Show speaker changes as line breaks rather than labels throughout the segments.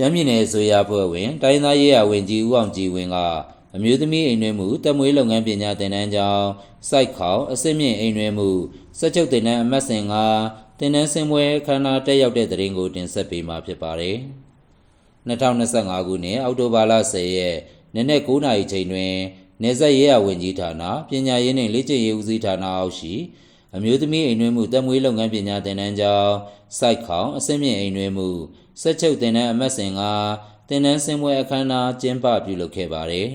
ရှမ်းပြည်နယ်အစိုးရဖွဲ့ဝင်တိုင်းသားရေးရာဝန်ကြီးဦးအောင်ကြည်ဝင်းကအမျိုးသမီးအိမ်တွင်မှုတက်မွေးလုပ်ငန်းပညာသင်တန်းကျောင်းစိုက်ခေါအစစ်မြင့်အိမ်တွင်မှုစက်ချုပ်သင်တန်းအမတ်စဉ်ကသင်တန်းစင်ပွဲခန္ဓာတက်ရောက်တဲ့တရင်ကိုတင်ဆက်ပေးမှာဖြစ်ပါတယ်။2025ခုနှစ်အောက်တိုဘာလ10ရက်နေ့နက်9:00နာရီချိန်တွင်နေဆက်ရေးရာဝန်ကြီးဌာနပညာရေးနှင့်လေ့ကျင့်ရေးဦးစီးဌာနအောက်ရှိ အမျိုးသမီးအိမ်တွင်မှုတက်မွေးလုပ်ငန်းပညာသင်တန်းကျောင်းစိုက်ခေါအစစ်မြင့်အိမ်တွင်မှုစက်ချုပ်သင်တန်းအမတ်စဉ်ကသင်တန်းစင်ပွဲအခမ်းအနားကျင်းပပြုလုပ်ခဲ့ပါတယ်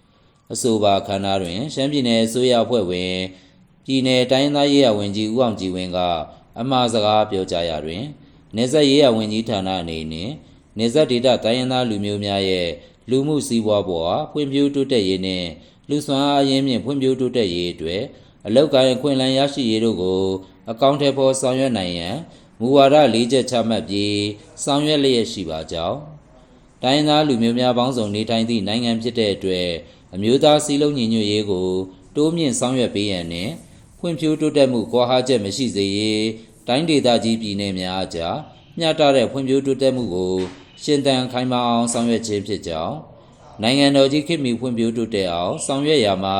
။အဆိုပါအခမ်းအနားတွင်ရှမ်းပြည်နယ်အစိုးရအဖွဲ့ဝင်ပြည်내တိုင်းသားရေးရာဝန်ကြီးဦးအောင်ကြည်ဝင်းကအမှားစကားပြောကြားရာတွင်နေဆက်ရေးရာဝန်ကြီးဌာနအနေနဲ့နေဆက်ဒေတာတိုင်းရင်းသားလူမျိုးများရဲ့လူမှုစည်းဝါးပေါ်အားဖွံ့ဖြိုးတိုးတက်ရေးနှင့်လူစွမ်းအားရင်းမြင့်ဖွံ့ဖြိုးတိုးတက်ရေးအတွက် အလောက်ကိုင်းအခွင့်အလမ်းရရှိရေးတို့ကို အကောင့်ထဲပေါ်ဆောင်ရွက်နိုင်ရန်မူဝါဒ၄ချက်ချမှတ်ပြီးဆောင်ရွက်လျက်ရှိပါကြောင်းတိုင်းသားလူမျိုးများပေါင်းစုံနေထိုင်သည့်နိုင်ငံဖြစ်တဲ့အတွက်အမျိုးသားစည်းလုံးညီညွတ်ရေးကိုတိုးမြင့်ဆောင်ရွက်ပေးရန်နှင့်ဖွံ့ဖြိုးတိုးတက်မှုကွာဟချက်မရှိစေရေးတိုင်းဒေသကြီးပြည်내များအကြားမျှတတဲ့ဖွံ့ဖြိုးတိုးတက်မှုကိုရှင်သန်ခိုင်မာအောင်ဆောင်ရွက်ခြင်းဖြစ်ကြောင်းနိုင်ငံတော်ကြီးခေတ်မီဖွံ့ဖြိုးတိုးတက်အောင်ဆောင်ရွက်ရာမှာ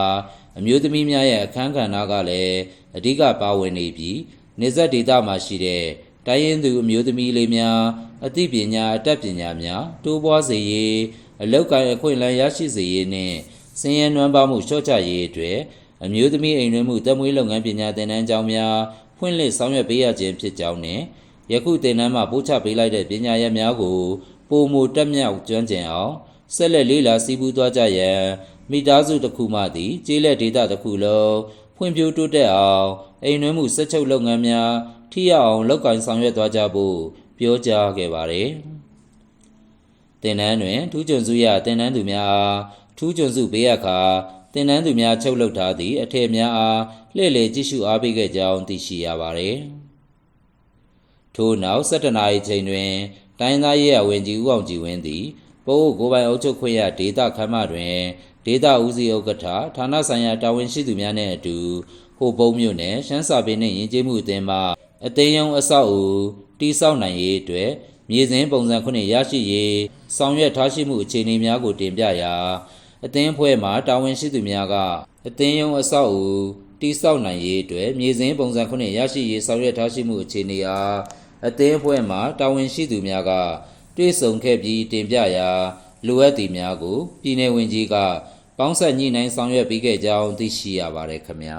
အမျိုးသမီးများရဲ့အခမ်းကဏ္ဍကလည်းအဓိကပါဝင်နေပြီးနေဆက်ဒေသမှာရှိတဲ့တိုင်းရင်းသူအမျိုးသမီးလေးများအသိပညာအတတ်ပညာများတိုးပွားစေရေးအလောက်ကိုင်းအခွင့်အလမ်းရရှိစေရေးနှင့်စင်ရနွမ်းပါမှုလျှော့ချရေးအတွက်အမျိုးသမီးအိမ်တွင်မှုတမွေးလုပ်ငန်းပညာသင်တန်းကျောင်းများဖွင့်လှစ်ဆောင်ရွက်ပေးရခြင်းဖြစ်ကြောင်းနှင့်ယခုသင်တန်းမှာပို့ချပေးလိုက်တဲ့ပညာရပ်များကိုပုံမူတက်မြောက်ကျွမ်းကျင်အောင် ဆက်လက်လေးလာစီးပူးသွားကြရန်မိသားစုတစ်ခုမှသည်ကျေးလက်ဒေသတစ်ခုလုံးဖွံ့ဖြိုးတိုးတက်အောင်အိမ်တွင်မှုစက်ချုပ်လုပ်ငန်းများထိရောက်အောင်လုပ်ကိုင်ဆောင်ရွက်သွားကြဖို့ပြောကြားခဲ့ပါတယ်။တင်နန်းတွင်ထူးချွန်စုရတင်နန်းသူများအားထူးချွန်စုပေးရခါတင်နန်းသူများချုပ်လုပ်ထားသည့်အထည်များအားလှည့်လည်ကြည့်ရှုအားပေးခဲ့ကြောင်းသိရှိရပါတယ်။ထို့နောက်၁၇နာရီချိန်တွင်တိုင်းသားရေးရဝင်ကြီးဦးအောင်ကြည်ဝင်းသည် ပိုးကိုပိုင်အုပ်ချုပ်ခွင့်ရဒေတာခမ်းမတွင်ဒေတာဦးစီးဥက္ကဋ္ဌဌာနဆိုင်ရာတာဝန်ရှိသူများနှင့်အတူဟိုပုံးမြို့နယ်ရှမ်းစာပေနှင့်ယဉ်ကျေးမှုအသင်းမှအသိယုံအဆောက်အဦတိဆောက်နိုင်ရေးအတွက်မြေစဉ်ပုံစံခုနှစ်ရရှိရေးဆောင်ရွက်ထားရှိမှုအခြေအနေများကိုတင်ပြရာအသင်းဖွဲ့မှတာဝန်ရှိသူများကအသင်းယုံအဆောက်အဦတိဆောက်နိုင်ရေးအတွက်မြေစဉ်ပုံစံခုနှစ်ရရှိရေးဆောင်ရွက်ထားရှိမှုအခြေအနေအားအသင်းဖွဲ့မှတာဝန်ရှိသူများက တွေ့ဆုံခဲ့ပြီးတင်ပြရာလိုအပ်သည်များကို ပြည်내ဝင်ကြီးကပေါင်းဆက်ညှိနှိုင်းဆောင်ရွက်ပေးခဲ့ကြောင်းသိရှိရပါတယ်ခင်ဗျာ